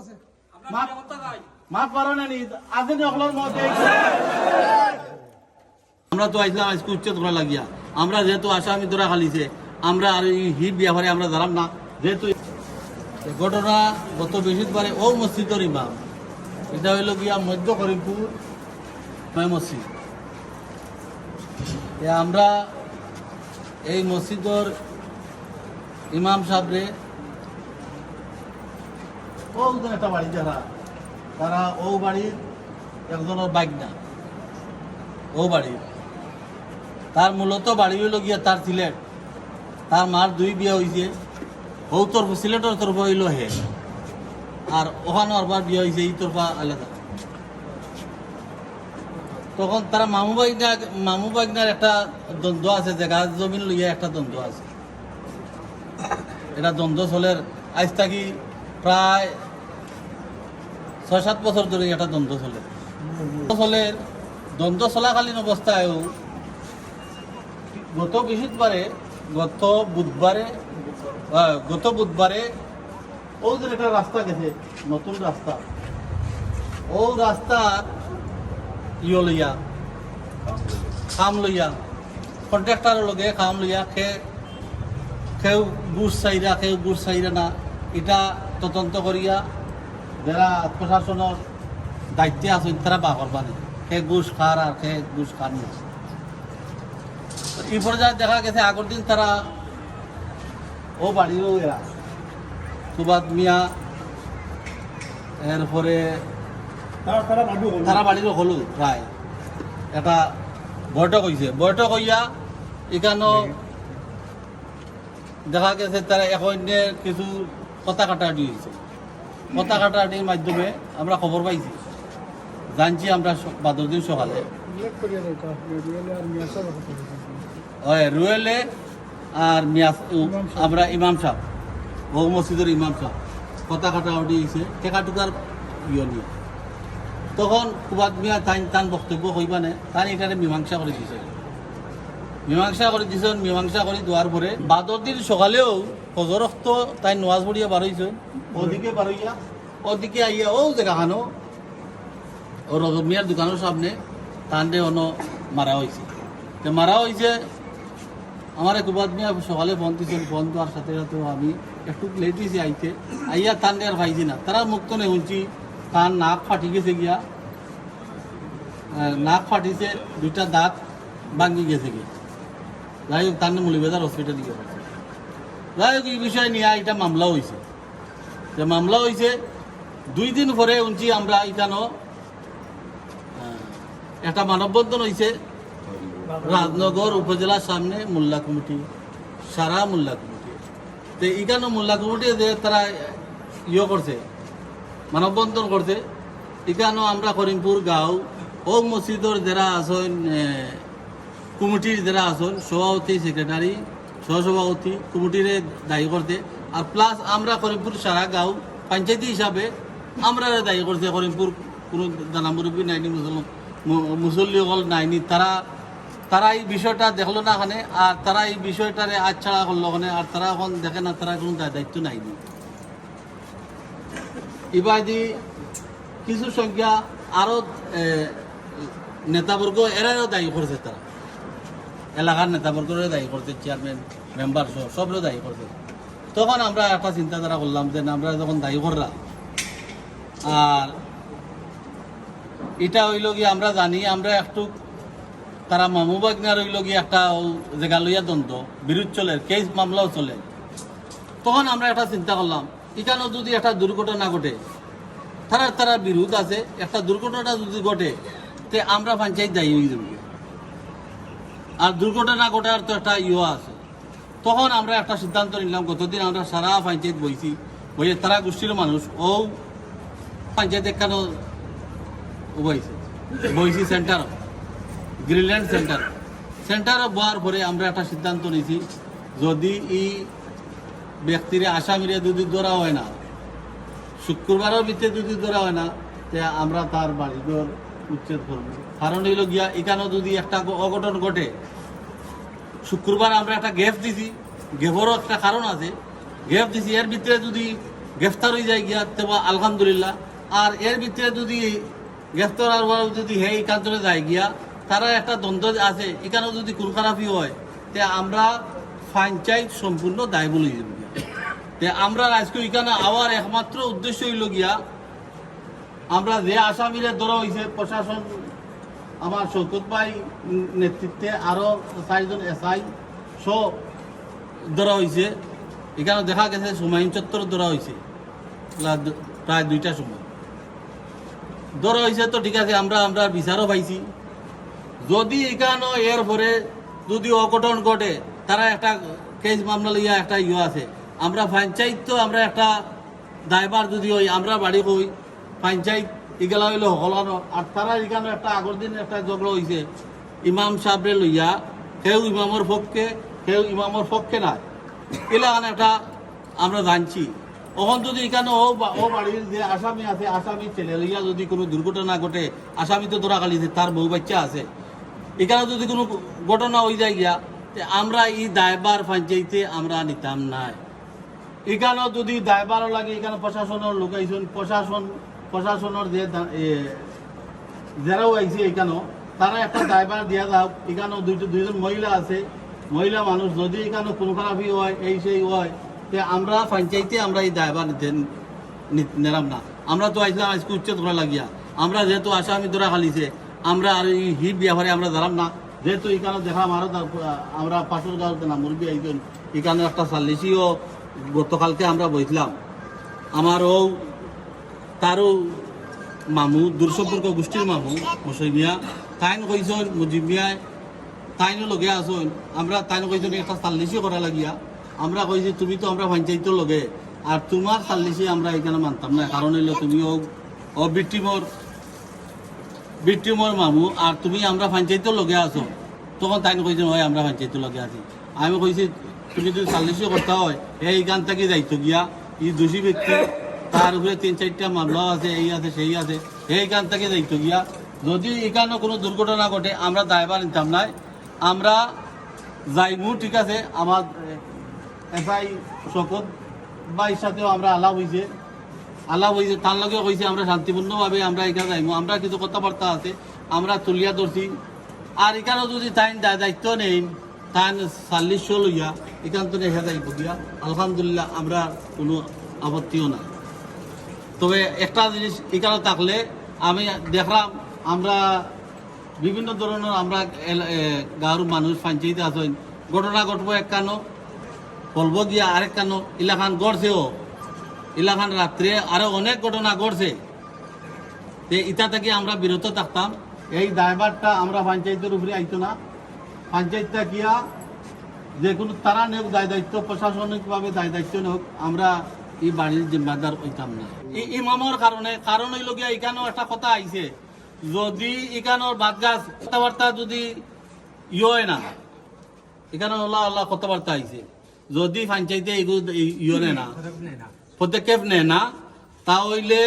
আছে। পারো না নি অকলার আমরা তো আইসলাম আজকে উচ্ছেদ করা লাগিয়া। আমরা যেহেতু আসামি ধরা খালিছে আমরা আর এই হি বিয়াভারে আমরা দাঁড়াম না। যেহেতু ঘটনা গত বৃহস্পতিবারে ও মসজিদের ইমাম। এটা হইল গিয়া মধ্য করিমপুর নয় মসজিদ। আমরা এই মসজিদর ইমাম সাহেবরে ও ওদের একটা বাড়ি যারা, তারা ও বাড়ির একজনের বাইক ও বাড়ির তার মূলত বাড়ি হইল গিয়া তার সিলেট। তার মার দুই বিয়ে হয়েছে ও তরফ সিলেটের তরফ হইল হে। আর ওখানে আরবার বিয়ে হয়েছে এই তরফা আলাদা। তখন তারা মামু বাইকনা মামু বাইকনার একটা দ্বন্দ্ব আছে জায়গা জমিন লইয়া একটা দ্বন্দ্ব আছে। এটা দ্বন্দ্ব চলের আজ থাকি প্রায় ছয় সাত বছর ধরে এটা দ্বন্দ্ব চলে। চলে, দ্বন্দ্ব চলাকালীন অবস্থায়ও গত বৃহস্পতিবারে গত বুধবারে গত বুধবারে ও যে একটা রাস্তা গেছে, নতুন রাস্তা ও রাস্তার ইয় লইয়া কাম লইয়া কন্ট্রাক্টারের লগে কাম লইয়া, খে কেউ বুঝ চাইরা কেউ বুঝ চাইরা না এটা তদন্ত করিয়া যারা প্রশাসনের দায়িত্বে আছে তারা বা করবা কে ঘুষ খার আর কে ঘুষ না এই পর্যায়ে দেখা গেছে আগের দিন তারা ও বাড়িরও এরা সুবাদ মিয়া এরপরে তারা বাড়িরও হলো প্রায়। একটা বৈঠক হয়েছে বৈঠক হইয়া এখানেও দেখা গেছে তারা এখন কিছু কথা কাটাকাটি হয়েছে কথা কাটাকাটির মাধ্যমে আমরা খবর পাইছি। জানছি আমরা স- বাদর দিন সকালে। ওই রুয়েলে আর মিয়া উ- আমরা ইমাম সাহেব ও মসজিদের ইমাম সাহেব কথা কাটাকাটি হয়েছে টেকা টুকার তখন কুবাদ মিয়া তাই তান বক্তব্য হইবানে তান এটারে মীমাংসা করে দিছে। মীমাংসা করে দিছেন মীমাংসা করে দেওয়ার পরে বাদর দিন সকালেও হজরক্ত তাই নোয়াজ পড়িয়া বারইছে ওদিকে বারইয়া ওদিকে আইয়া ও জায়গাখানো ও রজব মিয়ার দোকানের সামনে তান্ডে অন মারা হয়েছে তো মারা হয়েছে আমার কুবাদ মিয়া সকালে ফোন দিয়েছেন ফোন দেওয়ার সাথে সাথে আমি একটু লেট হয়েছি আইতে। আইয়া তান্ডে আর পাইছি না। তারা মুক্ত নেই শুনছি তার নাক ফাটি গেছে গিয়া। নাক ফাটিছে, দুইটা দাঁত ভাঙি গেছে গিয়া। যাই হোক তার মৌলিবাজার হসপিটালে পড়ছে। যাই হোক, এই বিষয় নিয়ে এটা মামলা হয়েছে যে মামলা হয়েছে দুই দিন পরে উনছি আমরা এখানো একটা মানববন্ধন হয়েছে রাজনগর উপজেলার সামনে মোল্লা কমিটি, সারা মোল্লা কমিটি। তো এখানে মোল্লা কমিটি যে তারা ইয়ে করছে, মানববন্ধন করছে। এখানেও আমরা করিমপুর গাঁও ও মসজিদর যারা আছেন কমিটির যারা আছেন সভাপতি সেক্রেটারি সহসভাপতি কমিটিরে দায়ী করতে আর প্লাস আমরা করিমপুর সারা গাঁও পঞ্চায়েতি হিসাবে আমরা দায়ী করছে করিমপুর কোনো দানা মুরব্বী নাইনি মুসলমান মুসল্লি হল নাইনি তারা তারা এই বিষয়টা দেখল না ওখানে আর তারা এই বিষয়টারে আজ করল ওখানে আর তারা এখন দেখে না তারা কোনো দায়িত্ব নাইনি ইবাদি কিছু সংখ্যা আরও এ, নেতাবর্গ এরাও দায়ী করছে তারা এলাকার নেতাবর্গরে দায়ী করছে চেয়ারম্যান মেম্বার সহ সবরে দায়ী করছে। তখন আমরা একটা চিন্তাধারা করলাম যে আমরা যখন দায়ী করলাম, আর এটা হইল গিয়ে আমরা জানি, আমরা একটু তারা মামু বাগনার হইল গিয়ে একটা জায়গা লইয়া দ্বন্দ্ব, বিরোধ চলে কেস মামলাও চলে। তখন আমরা একটা চিন্তা করলাম, এখানেও যদি একটা দুর্ঘটনা ঘটে, তারা তারা বিরোধ আছে, একটা দুর্ঘটনা যদি ঘটে, তে আমরা পঞ্চায়েত দায়ী হয়ে যাব। আর দুর্ঘটনা ঘটার তো একটা ইয়ে আছে। তখন আমরা একটা সিদ্ধান্ত নিলাম, গতদিন আমরা সারা পঞ্চায়েত বইছি, বইয়ে তারা গোষ্ঠীর মানুষ, ও পঞ্চায়েত কেন বইছে, বইছি সেন্টার, গ্রিনল্যান্ড সেন্টার। সেন্টারে বয়ার পরে আমরা একটা সিদ্ধান্ত নিয়েছি যদি এই ব্যক্তিরে আসামিরে যদি ধরা হয় না, শুক্রবারের ভিতরে যদি ধরা হয় না আমরা তার বাড়িঘর উচ্ছেদ করব। কারণ হইল গিয়া এখানেও যদি একটা অঘটন ঘটে, শুক্রবার আমরা একটা গ্যাপ দিছি গ্যাপেরও একটা কারণ আছে। গ্যাপ দিছি, এর ভিতরে যদি গ্রেফতার হয়ে যায় গিয়া তেবা আলহামদুলিল্লাহ। আর এর ভিতরে যদি গ্রেফতার ওরা যদি হে একান্তরে যায় গিয়া, তারা একটা দ্বন্দ্ব আছে। এখানেও যদি খুন খারাপি হয়, তে আমরা পঞ্চায়েত সম্পূর্ণ দায় বলে তে আমরা আজকে এখানে আওয়ার একমাত্র উদ্দেশ্য হইল গিয়া আমরা যে আসামিরা ধরা হয়েছে প্রশাসন, আমার শৌকত ভাই নেতৃত্বে আরও চারজন এসআই সহ ধরা হয়েছে এখানে দেখা গেছে সুমাইন চত্বর ধরা হয়েছে প্রায় দুইটা সময়। ধরা হয়েছে তো ঠিক আছে, আমরা আমরা বিচারও পাইছি। যদি এখানে এর পরে যদি অঘটন ঘটে, তারা একটা কেস মামলা লইয়া একটা ইয়ে আছে। আমরা পঞ্চায়েত তো আমরা একটা দায়বার যদি হই, আমরা বাড়ি কই পঞ্চায়েত এগুলা হইলে হলানো আর তারা এখানে একটা আগর দিন একটা ঝগড়া হয়েছে ইমাম সাহেবরে লইয়া, সেও ইমামর পক্ষে, সেও ইমামর পক্ষে নাই। এলাকান একটা আমরা জানছি। ওখান যদি এখানে ও ও বাড়ির যে আসামি আছে, আসামি ছেলে লইয়া যদি কোনো দুর্ঘটনা ঘটে আসামি তো ধরা খালিছে তার বউ বাচ্চা আছে। এখানে যদি কোনো ঘটনা হয়ে যায় গিয়া আমরা এই দায়বার পঞ্চায়েতে আমরা নিতাম নাই। এখানে যদি দায়বার লাগে, এখানে প্রশাসনের লোক প্রশাসন প্রশাসনের যে যারাও আইছে এখানেও তারা একটা ড্রাইভার দিয়া দাও এখানেও দুইজন মহিলা আছে, মহিলা মানুষ যদি এখানে কোনো খারাপই হয়, এই সেই হয়, তে আমরা পঞ্চায়েতে আমরা এই ড্রাইভার নিতে নিলাম না। আমরা তো আইসলাম আজকে উচ্ছেদ করা লাগিয়া। আমরা যেহেতু আসামি ধরা খালিছে, আমরা আর এই হিপ ব্যাপারে আমরা দাঁড়াম না। যেহেতু এখানে দেখলাম আরও আমরা পাশের গাঁওতে না মুরগি আইছেন এখানে একটা সাল্লিশিও গতকালকে আমরা বইছিলাম আমার ও তারও মামু দূরসম্পর্ক গোষ্ঠীর মামু মশাই মিয়া। তাইন কইসন মুজিব মিয়ায় তাইনও লগে আসুন আমরা তাইন কইসন একটা সাল্লিশি করা লাগিয়া। আমরা কইছি তুমি তো আমরা পঞ্চায়েতের লগে। আর তোমার সাল্লিশি আমরা এখানে মানতাম না। কারণ হইল তুমিও ও বিটিমর বিটিমর মামু। আর তুমি আমরা পঞ্চায়েতের লগে আছো। তখন তাইন কইছেন হয় আমরা পঞ্চায়েতের লগে আছি। আমি কইছি, তুমি যদি সাল্লিশি করতে হয়, এই গান থেকে যাইতো গিয়া। ই দোষী ব্যক্তি। তার উপরে তিন, চারটা মামলা আছে, এই আছে, সেই আছে। এই গান থেকে যাইতো গিয়া, যদি এখানে কোনো দুর্ঘটনা ঘটে, আমরা দায়বার নিতাম নাই আমরা যাইমু, ঠিক আছে, আমার এসআই শকত ভাইয়ের সাথেও আমরা আলাপ হয়েছে আলাপ হয়েছে তার লগে কইছে আমরা শান্তিপূর্ণভাবে আমরা এখানে যাইমু। আমরা কিছু কথাবার্তা আছে, আমরা তুলিয়া ধরছি। আর এখানে যদি তাই দায়িত্ব নেই তাই চাল্লিশশো লইয়া, এখান দেখা যাইব গিয়া। আলহামদুলিল্লাহ, আমরা কোনো আপত্তিও নাই। তবে একটা জিনিস এখানে থাকলে আমি দেখলাম আমরা বিভিন্ন ধরনের আমরা গাঁৱৰ মানুষ, পঞ্চায়েতে আছেন, ঘটনা ঘটবো এক কানো, বলব গিয়া আরেক কানো, ইলাখান গড়ছেও। ইলাখান রাত্রে আরও অনেক ঘটনা ঘটছে তে ইটা থেকে আমরা বিরত থাকতাম। এই ড্রাইভারটা আমরা পঞ্চায়েতের উপরে আইতো না। পঞ্চায়েতটা কিয়া যে কোনো তারা নেওক দায় দায়িত্ব, প্রশাসনিকভাবে দায় দায়িত্ব নেওক আমরা এই বাড়ির জিম্মাদার হইতাম না এই ইমামর কারণে কারণ হইল গিয়া এখানেও একটা কথা আইছে যদি এখানোর বাদ গাছ কথাবার্তা যদি ইয়ে না এখানে আল্লাহ আল্লাহ কথাবার্তা আইছে যদি পঞ্চায়েতে এগুলো ইয়ে না পদক্ষেপ নেয় না, তা হইলে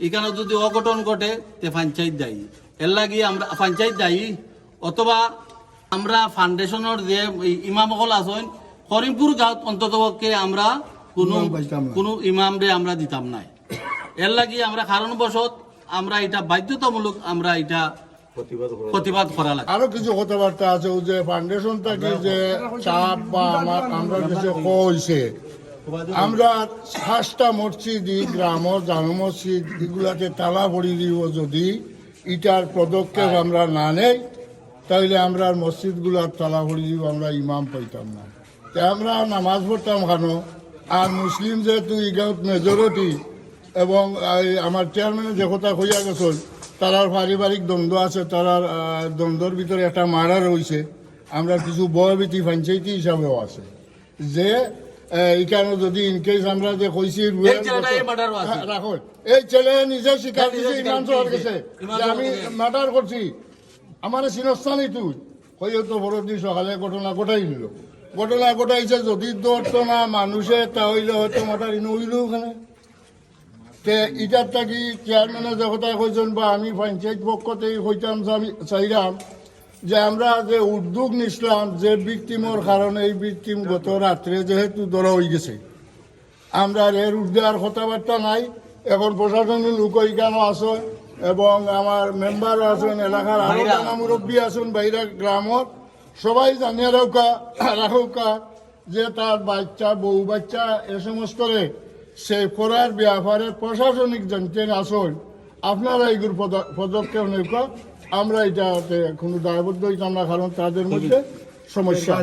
এখানে যদি অঘটন ঘটে, তে পঞ্চায়েত দায়ী। এর লাগি আমরা, পঞ্চায়েত দায়ী, অথবা আমরা ফাউন্ডেশনের যে এই ইমামসকল আছেন করিমপুর গাঁৱত অন্ততপক্ষে আমরা কোনো কোনো ইমামরে আমরা দিতাম নাই। এর লাগি আমরা কারণবশত আমরা এটা বাধ্যতামূলক আমরা এটা প্রতিবাদ করা লাগে আরও কিছু কথাবার্তা আছে ও যে ফাউন্ডেশন থেকে যে চাপ বা আমার আমরা কিছু কইছে। আমরা পাঁচটা মসজিদ গ্রাম জামে মসজিদ এগুলাতে তালা ভরি দিব যদি ইটার পদক্ষেপ আমরা না নেই তাহলে আমরা মসজিদ মসজিদগুলার তালা ভরি দিব আমরা ইমাম পাইতাম না। আমরা নামাজ পড়তাম কেন? আর মুসলিম যেহেতু ইগাউত মেজরিটি এবং আমার চেয়ারম্যানের যে কথা হইয়া গেছেন তারার পারিবারিক দ্বন্দ্ব আছে তারার দ্বন্দ্বর ভিতরে একটা মারা রয়েছে আমরা কিছু বয়ভীতি পঞ্চায়েতি হিসাবেও আছে। যে এখানে যদি ইনকেস আমরা যে কইছি এই। হ্যাঁ, রাখুন এই ছেলে নিজে স্বীকার দিছে ইমাম সাহেবের কাছে আমি। মার্ডার করছি। আমার সিনস্থানই তুই। হয়ে তো বড় দিন সকালে ঘটনা ঘটাই নিল ঘটনা ঘটাইছে যদি ধরতো না মানুষে তাহলে হয়তো মাথার ইনো হইল ওখানে তে ইটার থাকি চেয়ারম্যানে যে কথা কইছেন বা আমি পঞ্চায়েত পক্ষতে হইতাম চাই- চাইলাম যে আমরা যে উদ্যোগ নিছিলাম যে বিক্টিমর কারণে এই বিক্টিম গত রাত্রে যেহেতু ধরা হয়ে গেছে। আমরা এর ঊর্ধ্বে আর কথাবার্তা নাই এখন প্রশাসনের লোক কেন আছে এবং আমার মেম্বার আছেন এলাকার আরও মুরব্বী আছেন বাইরা গ্রামত সবাই জানিয়ে রাখা রাখা যে তার বাচ্চা বউ বাচ্চা এ সমস্ত সে করার ব্যাপারে প্রশাসনিক জানতেন আসল আপনারা এইগুলো পদ- পদক্ষেপ নেওয়া আমরা এটাতে কোনো দায়বদ্ধ হইতাম না কারণ তাদের মধ্যে সমস্যা।